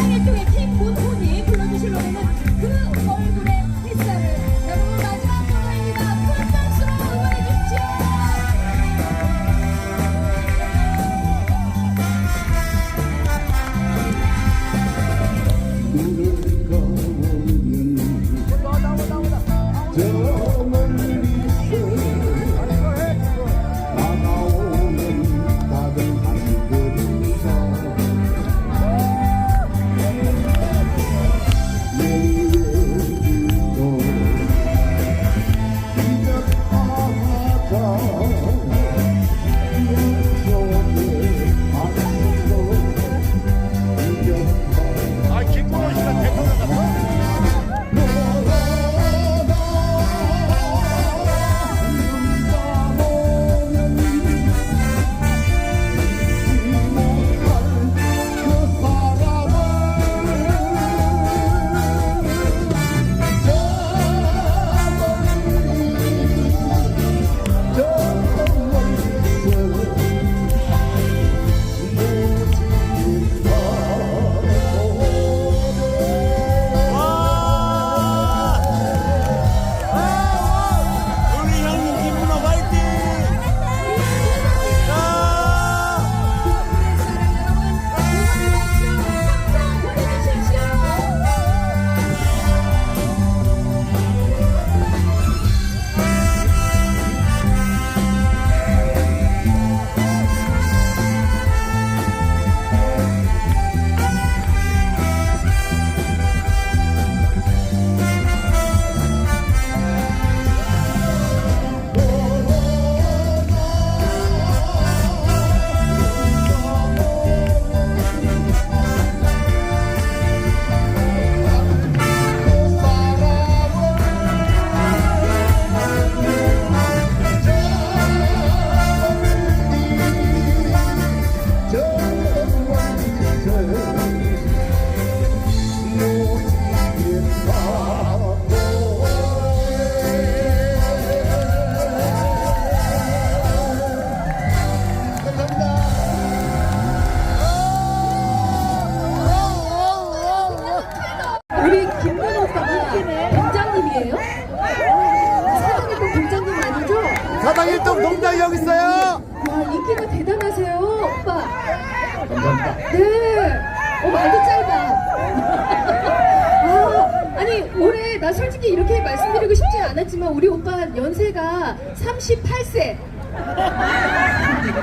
사랑의 통의 김문호님 불러주실 노래는 그 얼굴의 햇살을 여러분 마지막 코너입니다. 큰 박수로 응원해 주십시오. 감으면 저 멀리서 1등 동장이 여기 있어요. 와 인기가 대단하세요 오빠. 감사합니다. 네. 어, 말도 짧아. 아, 아니 올해 나 솔직히 이렇게 말씀드리고 싶지 않았지만 우리 오빠 연세가 38세 83세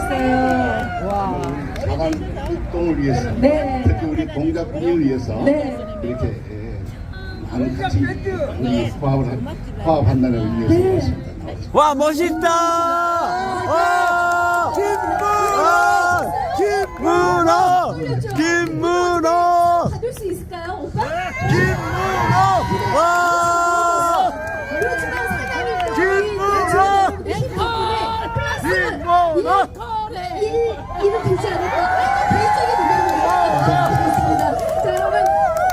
참가하셨어요 와 자간 활동을 위해서 네. 특히 우리 공작분을 위해서 네. 이렇게 예, 많은 같이 우리 화합을 한- 화합한다는 의미에서 네. 와 멋있다. 와 김문호 김문호 김문호 받을 수 있을까요 오빠? 김문호 와 그렇지만 사장님 김문호! 플러스 김문호! 이 이는 되지 않을까? 개인적인 의견입니다. 그렇습니다. 자 여러분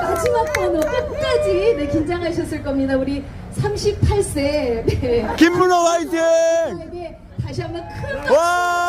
마지막 번호 끝까지 네 긴장하셨을 겁니다. 우리 38세 네. 김문호 화이팅 에게 다시 한번 큰 박수 와